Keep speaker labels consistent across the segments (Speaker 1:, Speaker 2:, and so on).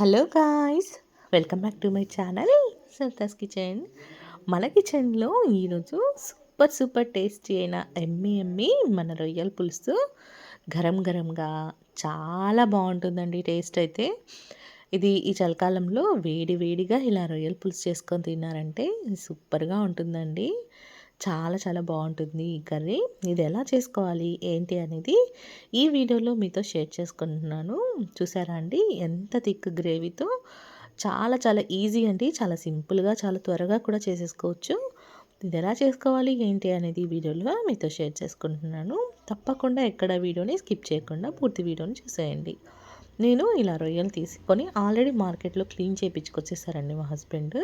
Speaker 1: Hello guys welcome back to my channel సర్తాస్ kitchen మన కిచెన్లో ఈరోజు సూపర్ సూపర్ టేస్టీ అయిన ఎమ్మి ఎమ్మి మన రొయ్యల పులుసు. గరం గరంగా చాలా బాగుంటుందండి టేస్ట్ అయితే. ఇది ఈ చలికాలంలో వేడి వేడిగా ఇలా రొయ్యల పులుసు చేసుకొని తిన్నారంటే సూపర్గా ఉంటుందండి. చాలా చాలా బాగుంటుంది. ఈ కర్రీ ఇది ఎలా చేసుకోవాలి? ఏంటి అనేది ఈ వీడియోలో మీతో షేర్ చేసుకుంటున్నాను. చూసారా అండి? ఎంత థిక్ గ్రేవీతో చాలా చాలా ఈజీ అండి. చాలా సింపుల్గా చాలా త్వరగా కూడా చేసేసుకోవచ్చు. ఇది ఎలా చేసుకోవాలి? ఏంటి అనేది వీడియోలో మీతో షేర్ చేసుకుంటున్నాను. తప్పకుండా ఎక్కడ వీడియోని స్కిప్ చేయకుండా పూర్తి వీడియోని చూసేయండి. నేను ఇలా రొయ్యలు తీసుకొని ఆల్రెడీ మార్కెట్లో క్లీన్ చేయించుకొచ్చేసారండి మా హస్బెండ్.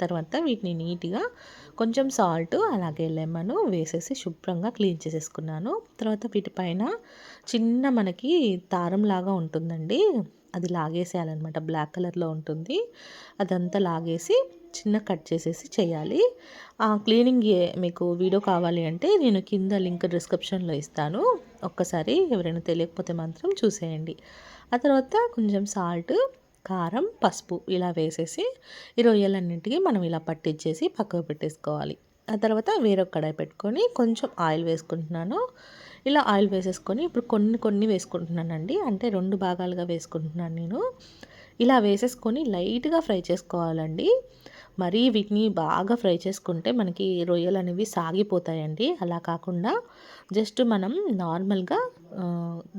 Speaker 1: తర్వాత వీటిని నీట్గా కొంచెం సాల్ట్ అలాగే లెమన్ వేసేసి శుభ్రంగా క్లీన్ చేసేసుకున్నాను. తర్వాత వీటిపైన చిన్న మనకి దారంలాగా ఉంటుందండి. అది లాగేసేయాలన్నమాట. బ్లాక్ కలర్లో ఉంటుంది. అదంతా లాగేసి చిన్న కట్ చేసేసి చేయాలి. ఆ క్లీనింగ్ మీకు వీడియో కావాలి అంటే నేను కింద లింక్ డిస్క్రిప్షన్లో ఇస్తాను. ఒక్కసారి ఎవరైనా తెలియకపోతే మాత్రం చూసేయండి. ఆ తర్వాత కొంచెం సాల్ట్ కారం పసుపు ఇలా వేసేసి ఈ రొయ్యలన్నింటికి మనం ఇలా పట్టించేసి పక్కకు పెట్టేసుకోవాలి. ఆ తర్వాత వేరొక కడాయి పెట్టుకొని కొంచెం ఆయిల్ వేసుకుంటున్నాను. ఇలా ఆయిల్ వేసేసుకొని ఇప్పుడు కొన్ని కొన్ని వేసుకుంటున్నానండి. అంటే రెండు భాగాలుగా వేసుకుంటున్నాను నేను. ఇలా వేసేసుకొని లైట్గా ఫ్రై చేసుకోవాలండి. మరీ వీటిని బాగా ఫ్రై చేసుకుంటే మనకి రొయ్యలు అనేవి సాగిపోతాయండి. అలా కాకుండా జస్ట్ మనం నార్మల్గా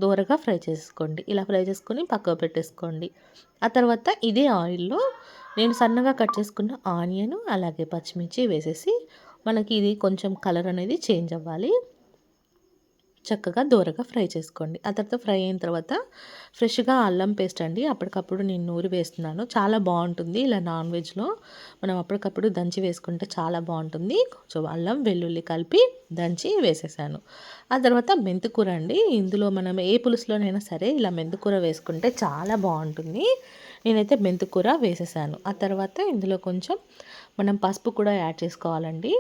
Speaker 1: దూరగా ఫ్రై చేసుకోండి. ఇలా ఫ్రై చేసుకొని పక్కకు పెట్టేసుకోండి. ఆ తర్వాత ఇదే ఆయిల్లో నేను సన్నగా కట్ చేసుకున్న ఆనియన్ అలాగే పచ్చిమిర్చి వేసేసి మనకి ఇది కొంచెం కలర్ అనేది చేంజ్ అవ్వాలి. చక్కగా దూరగా ఫ్రై చేసుకోండి. ఆ తర్వాత ఫ్రై అయిన తర్వాత ఫ్రెష్గా అల్లం పేస్ట్ అండి. అప్పటికప్పుడు నేను నూరి వేస్తున్నాను. చాలా బాగుంటుంది. ఇలా నాన్ వెజ్లో మనం అప్పటికప్పుడు దంచి వేసుకుంటే చాలా బాగుంటుంది. కొంచెం అల్లం వెల్లుల్లి కలిపి దంచి వేసేసాను. ఆ తర్వాత మెంతికూర అండి. ఇందులో మనం ఏ పులుసులోనైనా సరే ఇలా మెంతికూర వేసుకుంటే చాలా బాగుంటుంది. నేనైతే మెంతికూర వేసేసాను. ఆ తర్వాత ఇందులో కొంచెం మనం పసుపు కూడా యాడ్ చేసుకోవాలండి.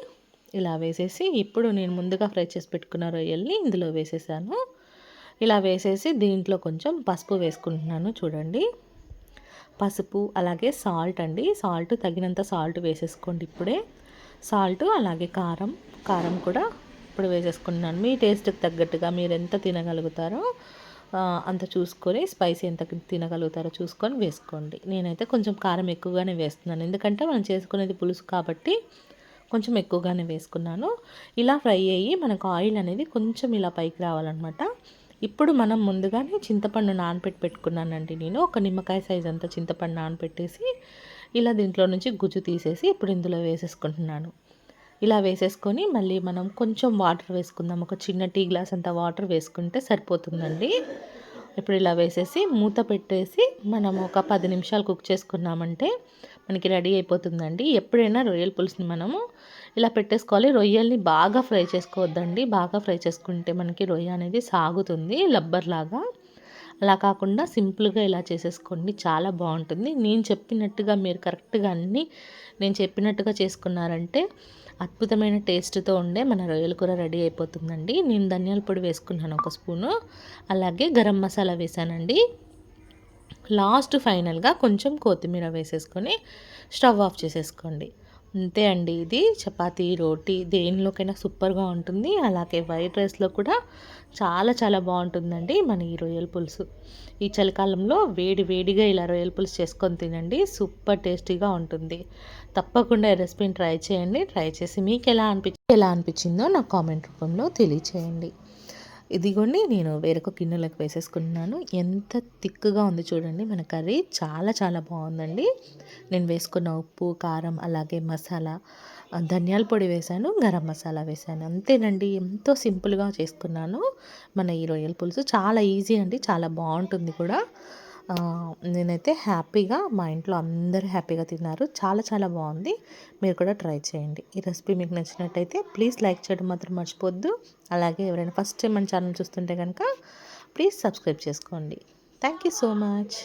Speaker 1: ఇలా వేసేసి ఇప్పుడు నేను ముందుగా ఫ్రై చేసి పెట్టుకున్న రొయ్యల్ని ఇందులో వేసేసాను. ఇలా వేసేసి దీంట్లో కొంచెం పసుపు వేసుకుంటున్నాను చూడండి. పసుపు అలాగే సాల్ట్ అండి. సాల్ట్ తగినంత సాల్ట్ వేసేసుకోండి ఇప్పుడే. సాల్ట్ అలాగే కారం. కారం కూడా ఇప్పుడు వేసేసుకున్నాను. మీ టేస్ట్కి తగ్గట్టుగా మీరు ఎంత తినగలుగుతారో అంత చూసుకొని స్పైసీ ఎంత తినగలుగుతారో చూసుకొని వేసుకోండి. నేనైతే కొంచెం కారం ఎక్కువగానే వేస్తున్నాను. ఎందుకంటే మనం చేసుకునేది పులుసు కాబట్టి కొంచెం ఎక్కువగానే వేసుకున్నాను. ఇలా ఫ్రై అయ్యి మనకు ఆయిల్ అనేది కొంచెం ఇలా పైకి రావాలన్నమాట. ఇప్పుడు మనం ముందుగానే చింతపండు నానపెట్టి పెట్టుకున్నానండి నేను. ఒక నిమ్మకాయ సైజ్ అంతా చింతపండు నానపెట్టేసి ఇలా దీంట్లో నుంచి గుజ్జు తీసేసి ఇప్పుడు ఇందులో వేసేసుకుంటున్నాను. ఇలా వేసేసుకొని మళ్ళీ మనం కొంచెం వాటర్ వేసుకుందాం. ఒక చిన్న టీ గ్లాస్ అంత వాటర్ వేసుకుంటే సరిపోతుందండి. ఇప్పుడు ఇలా వేసేసి మూత పెట్టేసి మనం ఒక పది నిమిషాలు కుక్ చేసుకున్నామంటే మనకి రెడీ అయిపోతుందండి. ఎప్పుడైనా రొయ్యల పులుసుని మనము ఇలా పెట్టేసుకోవాలి. రొయ్యల్ని బాగా ఫ్రై చేసుకోవద్దండి. బాగా ఫ్రై చేసుకుంటే మనకి రొయ్య అనేది సాగుతుంది లబ్బర్ లాగా. అలా కాకుండా సింపుల్గా ఇలా చేసేసుకోండి. చాలా బాగుంటుంది. నేను చెప్పినట్టుగా మీరు కరెక్ట్గా అన్నీ నేను చెప్పినట్టుగా చేసుకున్నారంటే అద్భుతమైన టేస్ట్తో ఉండే మన రొయ్యల కూర రెడీ అయిపోతుందండి. నేను ధనియాల పొడి వేసుకున్నాను ఒక స్పూను. అలాగే గరం మసాలా వేసానండి. లాస్ట్ ఫైనల్గా కొంచెం కొత్తిమీర వేసేసుకొని స్టవ్ ఆఫ్ చేసేసుకోండి. అంతే అండి ఇది. చపాతీ రోటీ దేనిలోకైనా సూపర్గా ఉంటుంది. అలాగే వైట్ రైస్లో కూడా చాలా చాలా బాగుంటుందండి మన ఈ రొయ్యల పులుసు. ఈ చలికాలంలో వేడి వేడిగా ఇలా రొయ్యల పులుసు చేసుకొని తినండి. సూపర్ టేస్టీగా ఉంటుంది. తప్పకుండా ఈ రెసిపీని ట్రై చేయండి. ట్రై చేసి మీకు ఎలా అనిపించి ఎలా అనిపించిందో నాకు కామెంట్ రూపంలో తెలియచేయండి. ఇదిగోండి నేను వేరొక గిన్నెలకు వేసేసుకున్నాను. ఎంత థిక్గా ఉంది చూడండి మన కర్రీ చాలా చాలా బాగుందండి. నేను వేసుకున్న ఉప్పు కారం అలాగే మసాలా ధనియాల పొడి వేశాను గరం మసాలా వేశాను. అంతేనండి ఎంతో సింపుల్గా చేసుకున్నాను. మన ఈ రొయ్యల పులుసు చాలా ఈజీ అండి చాలా బాగుంటుంది కూడా. నేనైతే హ్యాపీగా మా ఇంట్లో అందరూ హ్యాపీగా తిన్నారు. చాలా చాలా బాగుంది. మీరు కూడా ట్రై చేయండి. ఈ రెసిపీ మీకు నచ్చినట్టయితే ప్లీజ్ లైక్ చేయడం మాత్రం మర్చిపోద్దు. అలాగే ఎవరైనా ఫస్ట్ టైం మన ఛానల్ చూస్తుంటే కనుక ప్లీజ్ సబ్స్క్రైబ్ చేసుకోండి. Thank you so much.